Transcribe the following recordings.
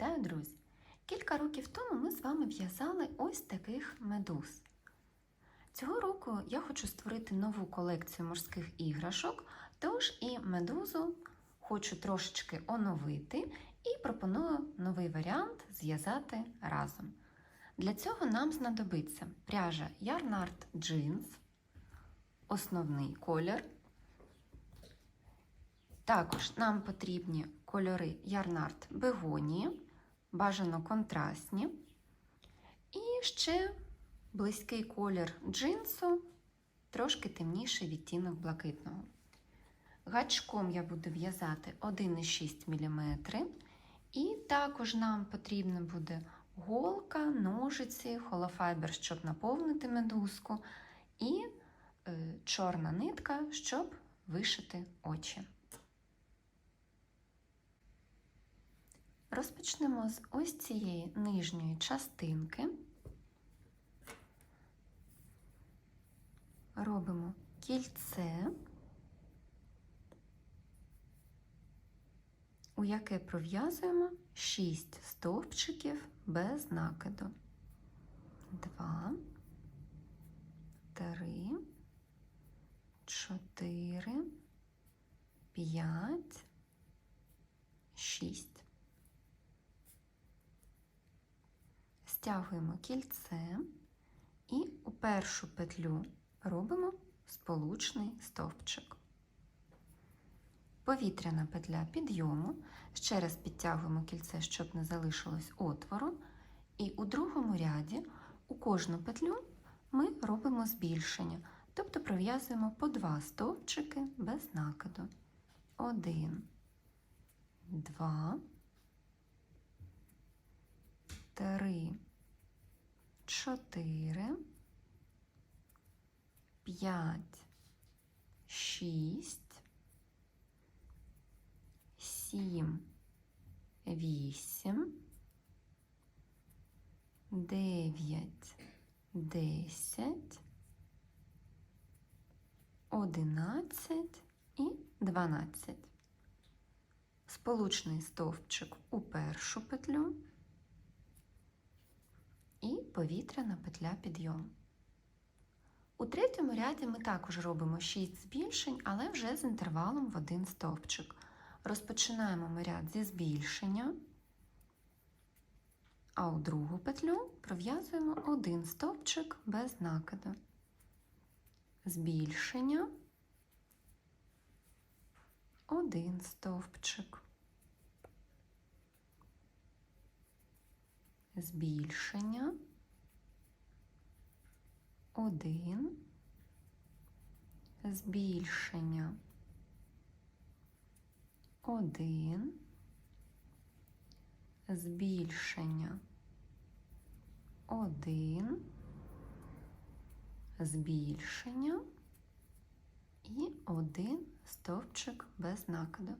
Вітаю, друзі! Кілька років тому ми з вами в'язали ось таких медуз. Цього року я хочу створити нову колекцію морських іграшок, тож і медузу хочу трошечки оновити і пропоную новий варіант зв'язати разом. Для цього нам знадобиться пряжа Yarnart Jeans, основний колір. Також нам потрібні кольори Ярнард Бегонії, бажано контрастні. І ще близький колір джинсу, трошки темніший відтінок блакитного. Гачком я буду в'язати 1,6 мм. І також нам потрібна буде голка, ножиці, холофайбер, щоб наповнити медузку, і е, чорна нитка, щоб вишити очі. Розпочнемо з ось цієї нижньої частинки. Робимо кільце, у яке пров'язуємо 6 стовпчиків без накиду. 2, 3, 4, 5, 6. Стягуємо кільце і у першу петлю робимо сполучний стовпчик. Повітряна петля підйому. Ще раз підтягуємо кільце, щоб не залишилось отвору. І у другому ряді у кожну петлю ми робимо збільшення, тобто пров'язуємо по два стовпчики без накиду. Один, два, три, чотири, п'ять, шість, сім, вісім, дев'ять, десять, одинадцять і дванадцять. Сполучний стовпчик у першу петлю і повітряна петля підйому. У третьому ряді ми також робимо 6 збільшень, але вже з інтервалом в один стовпчик. Розпочинаємо ми ряд зі збільшення, а у другу петлю пров'язуємо один стовпчик без накиду. Збільшення, один стовпчик. Збільшення, один, збільшення, один, збільшення, один, збільшення. І один стовпчик без накиду.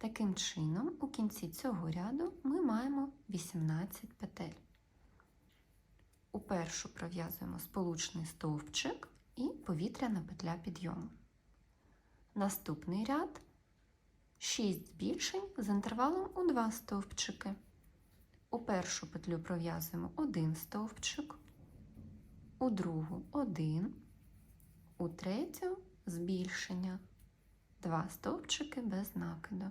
Таким чином, у кінці цього ряду ми маємо 18 петель. У першу пров'язуємо сполучний стовпчик і повітряна петля підйому. Наступний ряд 6 збільшень з інтервалом у 2 стовпчики. У першу петлю пров'язуємо один стовпчик, у другу один, у третю збільшення, 2 стовпчики без накиду.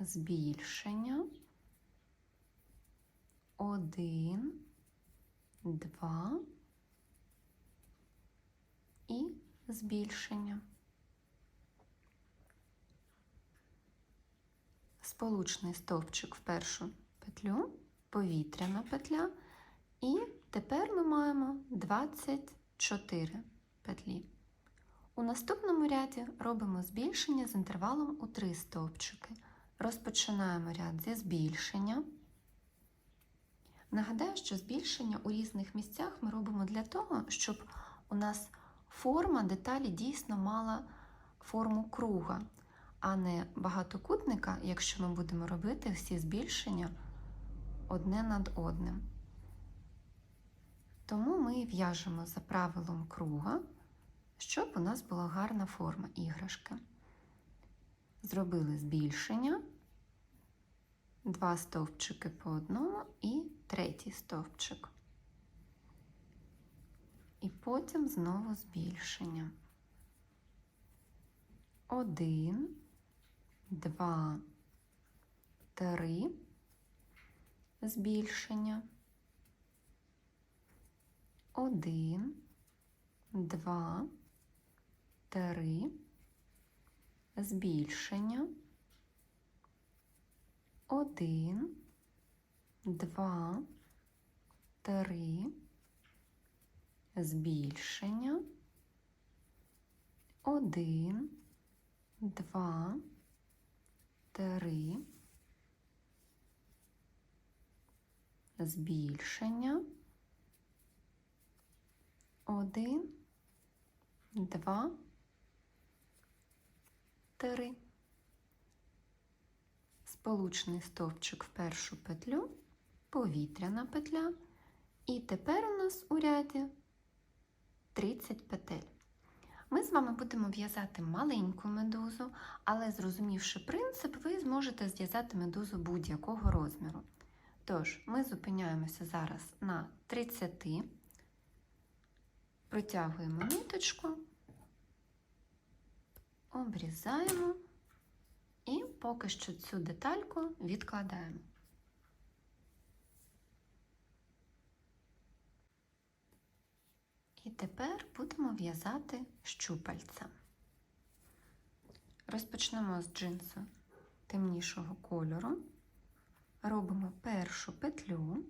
збільшення. Один, два і збільшення. Сполучний стовпчик в першу петлю, повітряна петля, і тепер ми маємо 24 петлі. У наступному ряді робимо збільшення з інтервалом у 3 стовпчики. Розпочинаємо ряд зі збільшення. Нагадаю, що збільшення у різних місцях ми робимо для того, щоб у нас форма деталі дійсно мала форму круга, а не багатокутника, якщо ми будемо робити всі збільшення одне над одним. Тому ми в'яжемо за правилом круга, щоб у нас була гарна форма іграшки. Зробили збільшення, два стовпчики по одному і третій стовпчик. І потім знову збільшення. Один, два, три, збільшення. Один, два, три, збільшення. Один, два, три, збільшення. Один, два, три, збільшення. Один, два, три. Сполучний стовпчик в першу петлю, повітряна петля. І тепер у нас у ряді 30 петель. Ми з вами будемо в'язати маленьку медузу, але зрозумівши принцип, ви зможете зв'язати медузу будь-якого розміру. Тож, ми зупиняємося зараз на 30, протягуємо ниточку, обрізаємо і поки що цю детальку відкладаємо. І тепер будемо в'язати щупальця. Розпочнемо з джинсу темнішого кольору, робимо першу петлю,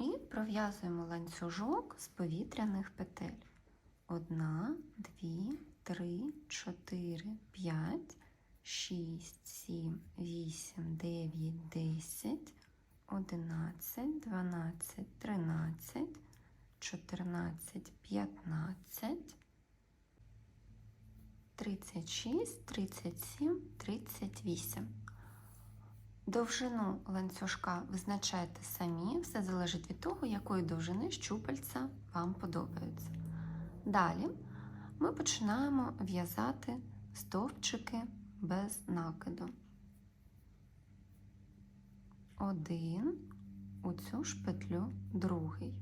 і пров'язуємо ланцюжок з повітряних петель. Одна, дві, три, чотири, п'ять, шість, сім, вісім, дев'ять, десять. 11, 12, 13, 14, 15, 36, 37, 38. Довжину ланцюжка визначайте самі, все залежить від того, якої довжини щупальця вам подобаються. Далі ми починаємо в'язати стовпчики без накиду один, у цю ж петлю другий.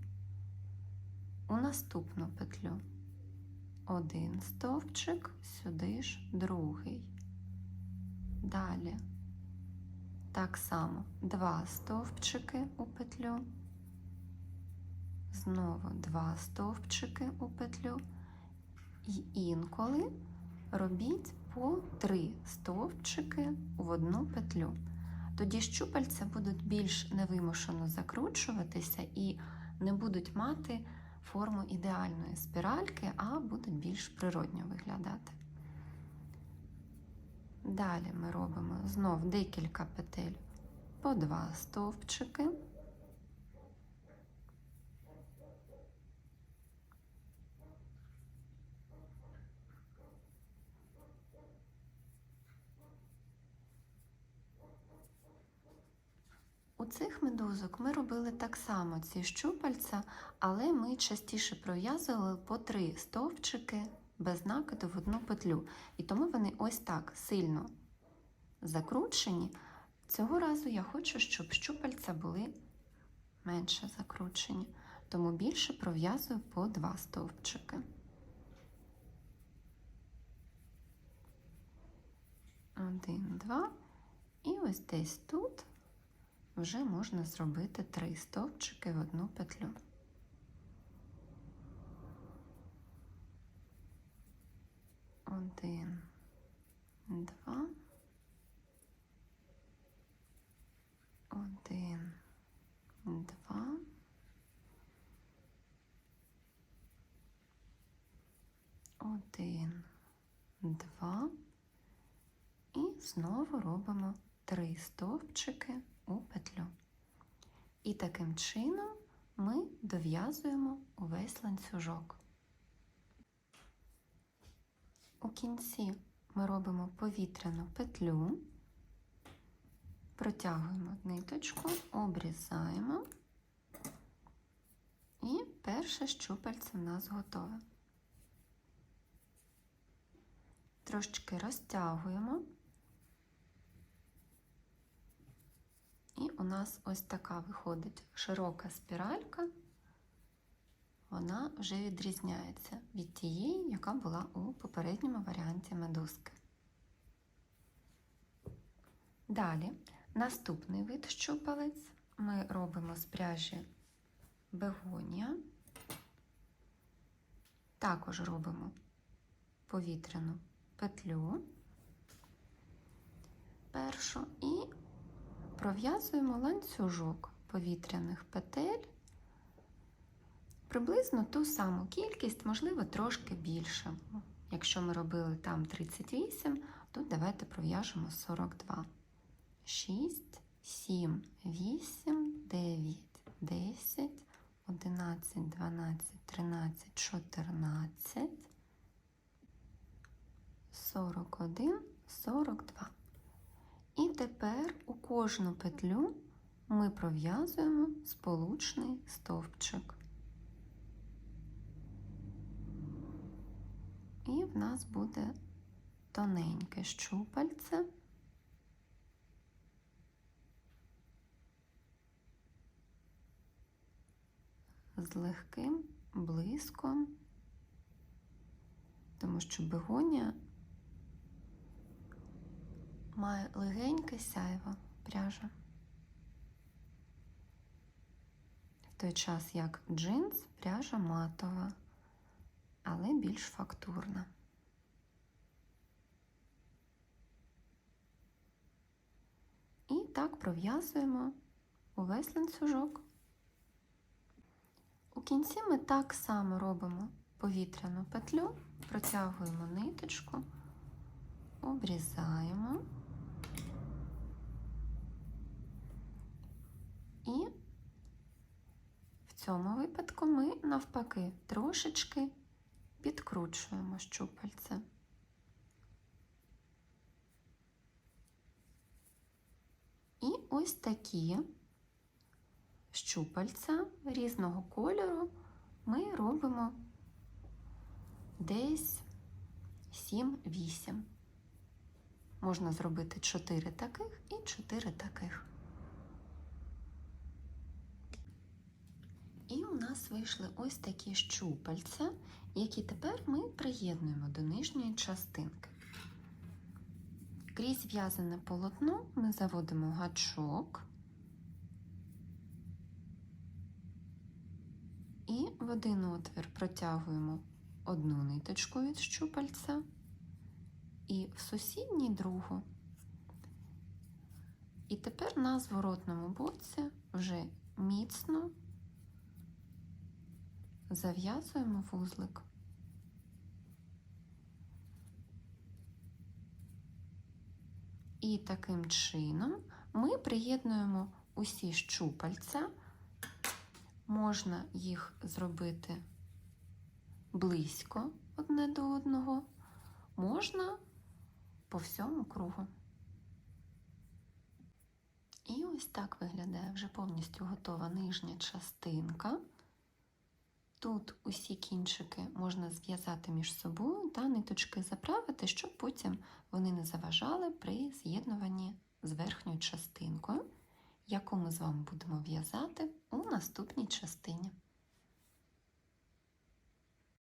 У наступну петлю один стовпчик, сюди ж другий. Далі так само два стовпчики у петлю, знову два стовпчики у петлю, і інколи робіть по три стовпчики в одну петлю. Тоді щупальця будуть більш невимушено закручуватися і не будуть мати форму ідеальної спіральки, а будуть більш природньо виглядати. Далі ми робимо знов декілька петель по два стовпчики. У цих медузок ми робили так само ці щупальця, але ми частіше пров'язували по три стовпчики без накиду в одну петлю. І тому вони ось так сильно закручені. Цього разу я хочу, щоб щупальця були менше закручені, тому більше пров'язую по два стовпчики. Один, два. І ось десь тут вже можна зробити три стовпчики в одну петлю. Один, два, один, два, один. Два. І знову робимо три стовпчики у петлю. І таким чином ми дов'язуємо увесь ланцюжок. У кінці ми робимо повітряну петлю, протягуємо ниточку, обрізаємо, і перше щупальце в нас готове. Трошечки розтягуємо. І у нас ось така виходить широка спіралька, вона вже відрізняється від тієї, яка була у попередньому варіанті медузки. Далі, наступний вид щупалець. Ми робимо з пряжі бегонія, також робимо повітряну петлю. Першу. І пров'язуємо ланцюжок повітряних петель, приблизно ту саму кількість, можливо, трошки більше. Якщо ми робили там 38, тут давайте пров'яжемо 42. 6, 7, 8, 9, 10, 11, 12, 13, 14, 41, 42. І тепер у кожну петлю ми пров'язуємо сполучний стовпчик. І в нас буде тоненьке щупальце. З легким блиском, тому що бегонія має легеньке сяйво пряжа. В той час як джинс пряжа матова, більш фактурна. І так пров'язуємо увесь ланцюжок. У кінці ми так само робимо повітряну петлю, протягуємо ниточку, обрізаємо. І в цьому випадку ми навпаки трошечки підкручуємо щупальце. І ось такі щупальця різного кольору ми робимо десь 7-8. Можна зробити 4 таких і 4 таких. І у вийшли ось такі щупальця, які тепер ми приєднуємо до нижньої частинки. Крізь в'язане полотно ми заводимо гачок і в один отвір протягуємо одну ниточку від щупальця і в сусідній другу. І тепер на зворотному боці вже міцно зав'язуємо вузлик. І таким чином ми приєднуємо усі щупальця, можна їх зробити близько одне до одного, можна по всьому кругу. І ось так виглядає вже повністю готова нижня частинка. Тут усі кінчики можна зв'язати між собою та ниточки заправити, щоб потім вони не заважали при з'єднуванні з верхньою частинкою, яку ми з вами будемо в'язати у наступній частині.